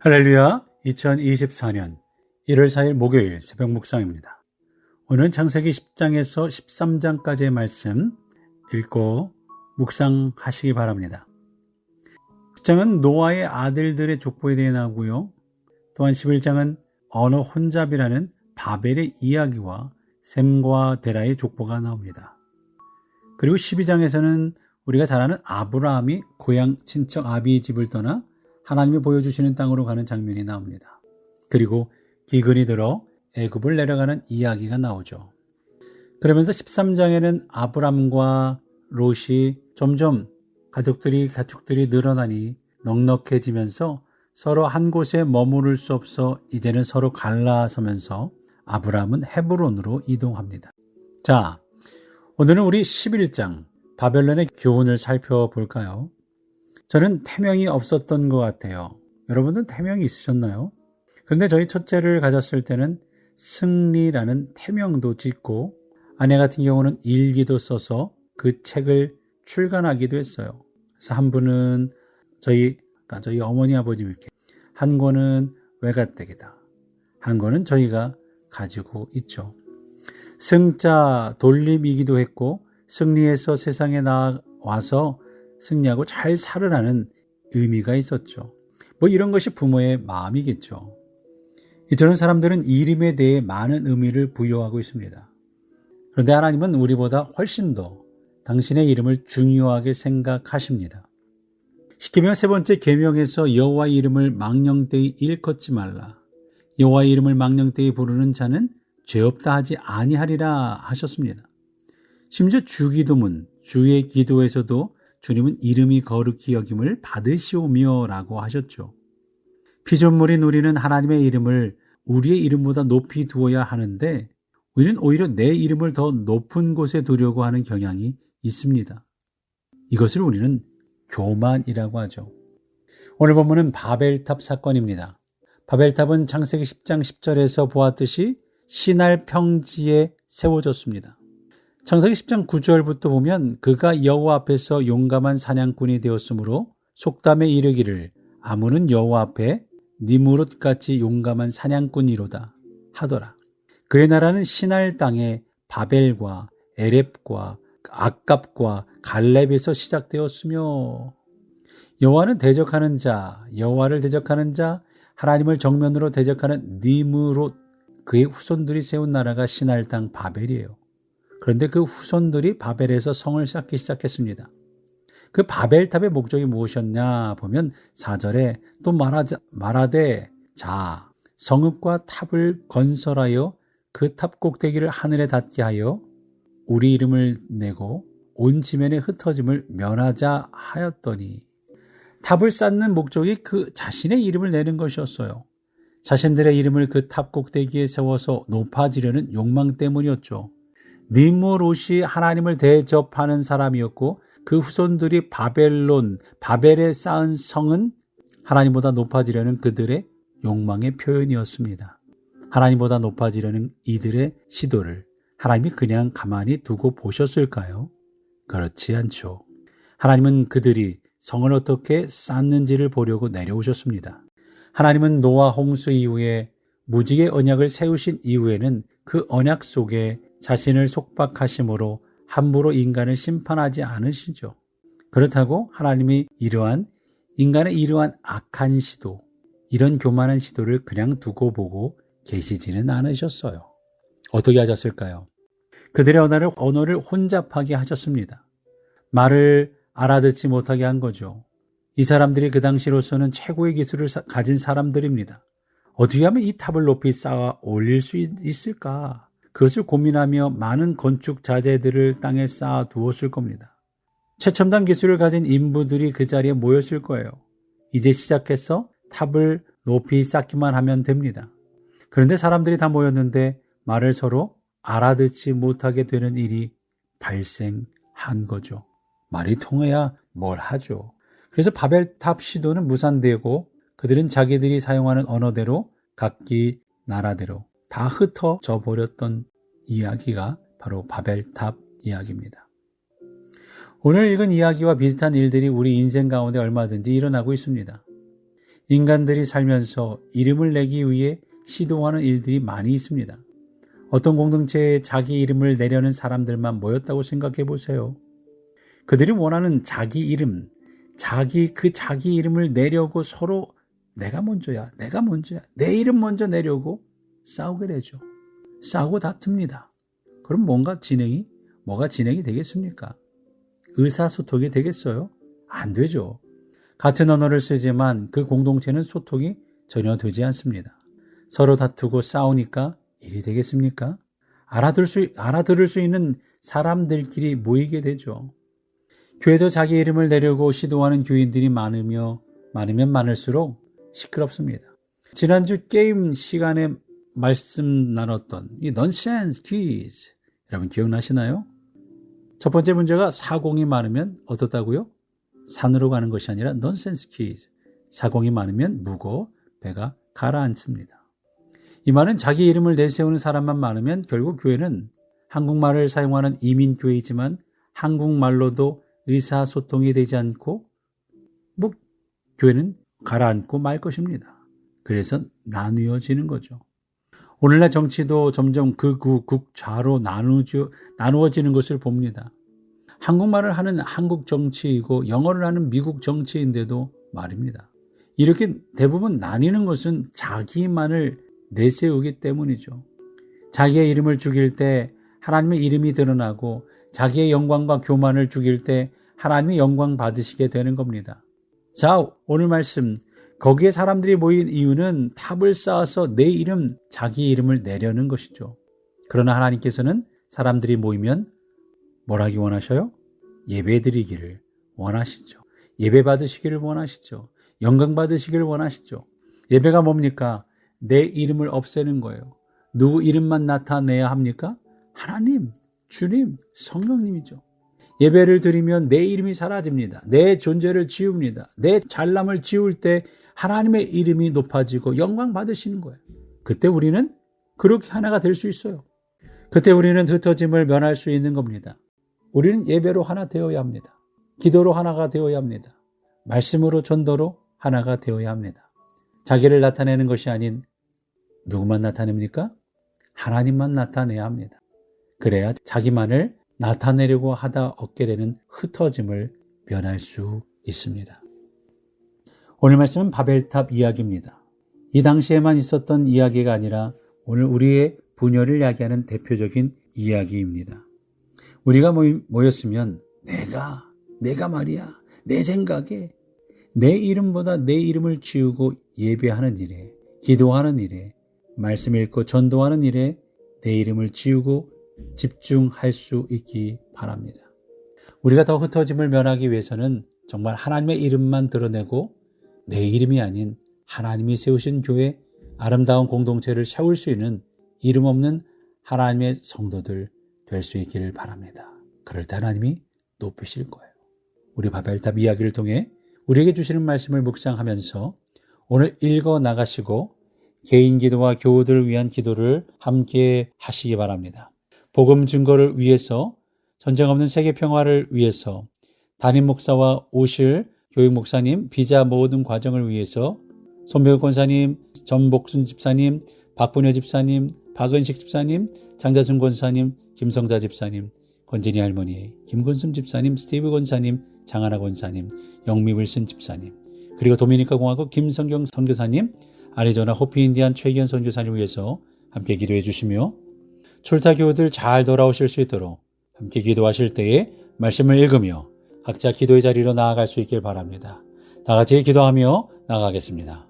할렐루야 2024년 1월 4일 목요일 새벽 묵상입니다. 오늘은 창세기 10장에서 13장까지의 말씀 읽고 묵상하시기 바랍니다. 10장은 노아의 아들들의 족보에 대해 나오고요. 또한 11장은 언어 혼잡이라는 바벨의 이야기와 셈과 데라의 족보가 나옵니다. 그리고 12장에서는 우리가 잘 아는 아브라함이 고향 친척 아비의 집을 떠나 하나님이 보여주시는 땅으로 가는 장면이 나옵니다. 그리고 기근이 들어 애굽을 내려가는 이야기가 나오죠. 그러면서 13장에는 아브람과 롯이 점점 가족들이 가축들이 늘어나니 넉넉해지면서 서로 한 곳에 머무를 수 없어 이제는 서로 갈라서면서 아브람은 헤브론으로 이동합니다. 자, 오늘은 우리 11장 바벨론의 교훈을 살펴볼까요? 저는 태명이 없었던 것 같아요. 여러분은 태명이 있으셨나요? 그런데 저희 첫째를 가졌을 때는 승리라는 태명도 짓고 아내 같은 경우는 일기도 써서 그 책을 출간하기도 했어요. 그래서 한 분은 저희 그러니까 저희 어머니 아버지께 한 권은 외가댁이다. 한 권은 저희가 가지고 있죠. 승자 돌림이기도 했고 승리해서 세상에 나와서 승리하고 잘 살으라는 의미가 있었죠. 뭐 이런 것이 부모의 마음이겠죠. 저런 사람들은 이름에 대해 많은 의미를 부여하고 있습니다. 그런데 하나님은 우리보다 훨씬 더 당신의 이름을 중요하게 생각하십니다. 시키면 세 번째 계명에서 여호와 이름을 망령되이 일컫지 말라. 여호와 이름을 망령되이 부르는 자는 죄 없다 하지 아니하리라 하셨습니다. 심지어 주기도문 주의 기도에서도 주님은 이름이 거룩히 여김을 받으시오며라고 하셨죠. 피조물인 우리는 하나님의 이름을 우리의 이름보다 높이 두어야 하는데 우리는 오히려 내 이름을 더 높은 곳에 두려고 하는 경향이 있습니다. 이것을 우리는 교만이라고 하죠. 오늘 본문은 바벨탑 사건입니다. 바벨탑은 창세기 10장 10절에서 보았듯이 신할 평지에 세워졌습니다. 창세기 10장 9절부터 보면 그가 여호와 앞에서 용감한 사냥꾼이 되었으므로 속담에 이르기를 아무는 여호와 앞에 니무롯 같이 용감한 사냥꾼이로다 하더라. 그의 나라는 신할 땅에 바벨과 에렙과 아깝과 갈렙에서 시작되었으며 여호와는 대적하는 자, 여호와를 대적하는 자, 하나님을 정면으로 대적하는 니무롯 그의 후손들이 세운 나라가 신할 땅 바벨이에요. 그런데 그 후손들이 바벨에서 성을 쌓기 시작했습니다. 그 바벨탑의 목적이 무엇이었냐 보면 4절에 또 말하자, 말하되 자 성읍과 탑을 건설하여 그 탑 꼭대기를 하늘에 닿게 하여 우리 이름을 내고 온 지면의 흩어짐을 면하자 하였더니 탑을 쌓는 목적이 그 자신의 이름을 내는 것이었어요. 자신들의 이름을 그 탑 꼭대기에 세워서 높아지려는 욕망 때문이었죠. 니무롯이 하나님을 대접하는 사람이었고 그 후손들이 바벨론, 바벨에 쌓은 성은 하나님보다 높아지려는 그들의 욕망의 표현이었습니다. 하나님보다 높아지려는 이들의 시도를 하나님이 그냥 가만히 두고 보셨을까요? 그렇지 않죠. 하나님은 그들이 성을 어떻게 쌓는지를 보려고 내려오셨습니다. 하나님은 노아 홍수 이후에 무지개 언약을 세우신 이후에는 그 언약 속에 자신을 속박하심으로 함부로 인간을 심판하지 않으시죠. 그렇다고 하나님이 이러한 인간의 이러한 악한 시도, 이런 교만한 시도를 그냥 두고 보고 계시지는 않으셨어요. 어떻게 하셨을까요? 그들의 언어를, 언어를 혼잡하게 하셨습니다. 말을 알아듣지 못하게 한 거죠. 이 사람들이 그 당시로서는 최고의 기술을 가진 사람들입니다. 어떻게 하면 이 탑을 높이 쌓아 올릴 수 있을까? 그것을 고민하며 많은 건축 자재들을 땅에 쌓아 두었을 겁니다. 최첨단 기술을 가진 인부들이 그 자리에 모였을 거예요. 이제 시작해서 탑을 높이 쌓기만 하면 됩니다. 그런데 사람들이 다 모였는데 말을 서로 알아듣지 못하게 되는 일이 발생한 거죠. 말이 통해야 뭘 하죠. 그래서 바벨탑 시도는 무산되고 그들은 자기들이 사용하는 언어대로 각기 나라대로 다 흩어져 버렸던 이야기가 바로 바벨탑 이야기입니다. 오늘 읽은 이야기와 비슷한 일들이 우리 인생 가운데 얼마든지 일어나고 있습니다. 인간들이 살면서 이름을 내기 위해 시도하는 일들이 많이 있습니다. 어떤 공동체에 자기 이름을 내려는 사람들만 모였다고 생각해 보세요. 그들이 원하는 자기 이름, 자기 그 자기 이름을 내려고 서로 내가 먼저야, 내가 먼저야, 내 이름 먼저 내려고 싸우게 되죠. 싸우고 다툽니다. 그럼 뭔가 진행이, 뭐가 진행이 되겠습니까? 의사소통이 되겠어요? 안 되죠. 같은 언어를 쓰지만 그 공동체는 소통이 전혀 되지 않습니다. 서로 다투고 싸우니까 일이 되겠습니까? 알아들 수, 알아들을 수 있는 사람들끼리 모이게 되죠. 교회도 자기 이름을 내려고 시도하는 교인들이 많으며 많으면 많을수록 시끄럽습니다. 지난주 게임 시간에 말씀 나눴던 이 넌센스 퀴즈 여러분 기억나시나요? 첫 번째 문제가 사공이 많으면 어떻다고요? 산으로 가는 것이 아니라 넌센스 퀴즈. 사공이 많으면 무거 배가 가라앉습니다. 이 말은 자기 이름을 내세우는 사람만 많으면 결국 교회는 한국말을 사용하는 이민교회이지만 한국말로도 의사소통이 되지 않고 뭐 교회는 가라앉고 말 것입니다. 그래서 나누어지는 거죠. 오늘날 정치도 점점 극우, 극좌로 나누죠, 나누어지는 것을 봅니다. 한국말을 하는 한국 정치이고 영어를 하는 미국 정치인데도 말입니다. 이렇게 대부분 나뉘는 것은 자기만을 내세우기 때문이죠. 자기의 이름을 죽일 때 하나님의 이름이 드러나고 자기의 영광과 교만을 죽일 때 하나님의 영광 받으시게 되는 겁니다. 자, 오늘 말씀. 거기에 사람들이 모인 이유는 탑을 쌓아서 내 이름, 자기 이름을 내려는 것이죠. 그러나 하나님께서는 사람들이 모이면 뭘 하기 원하셔요? 예배 드리기를 원하시죠. 예배 받으시기를 원하시죠. 영광 받으시기를 원하시죠. 예배가 뭡니까? 내 이름을 없애는 거예요. 누구 이름만 나타내야 합니까? 하나님, 주님, 성령님이죠. 예배를 드리면 내 이름이 사라집니다. 내 존재를 지웁니다. 내 잘남을 지울 때 하나님의 이름이 높아지고 영광 받으시는 거예요. 그때 우리는 그렇게 하나가 될 수 있어요. 그때 우리는 흩어짐을 면할 수 있는 겁니다. 우리는 예배로 하나 되어야 합니다. 기도로 하나가 되어야 합니다. 말씀으로 전도로 하나가 되어야 합니다. 자기를 나타내는 것이 아닌 누구만 나타냅니까? 하나님만 나타내야 합니다. 그래야 자기만을 나타내려고 하다 얻게 되는 흩어짐을 면할 수 있습니다. 오늘 말씀은 바벨탑 이야기입니다. 이 당시에만 있었던 이야기가 아니라 오늘 우리의 분열을 이야기하는 대표적인 이야기입니다. 우리가 모였으면 내가, 내가 말이야, 내 생각에 내 이름보다 내 이름을 지우고 예배하는 일에, 기도하는 일에, 말씀 읽고 전도하는 일에 내 이름을 지우고 집중할 수 있기 바랍니다. 우리가 더 흩어짐을 면하기 위해서는 정말 하나님의 이름만 드러내고 내 이름이 아닌 하나님이 세우신 교회 아름다운 공동체를 세울 수 있는 이름 없는 하나님의 성도들 될 수 있기를 바랍니다. 그럴 때 하나님이 높이실 거예요. 우리 바벨탑 이야기를 통해 우리에게 주시는 말씀을 묵상하면서 오늘 읽어 나가시고 개인 기도와 교우들을 위한 기도를 함께 하시기 바랍니다. 복음 증거를 위해서 전쟁 없는 세계 평화를 위해서 담임 목사와 오실 교육 목사님 비자 모든 과정을 위해서 손배우 권사님, 전복순 집사님, 박분효 집사님, 박은식 집사님, 장자순 권사님, 김성자 집사님, 권진희 할머니, 김근순 집사님, 스티브 권사님, 장하나 권사님, 영미 wil슨 집사님, 그리고 도미니카 공화국 김성경 선교사님, 아리조나 호피 인디안 최기현 선교사님 위해서 함께 기도해 주시며 출타 교우들 잘 돌아오실 수 있도록 함께 기도하실 때에 말씀을 읽으며 각자 기도의 자리로 나아갈 수 있길 바랍니다. 다 같이 기도하며 나가겠습니다.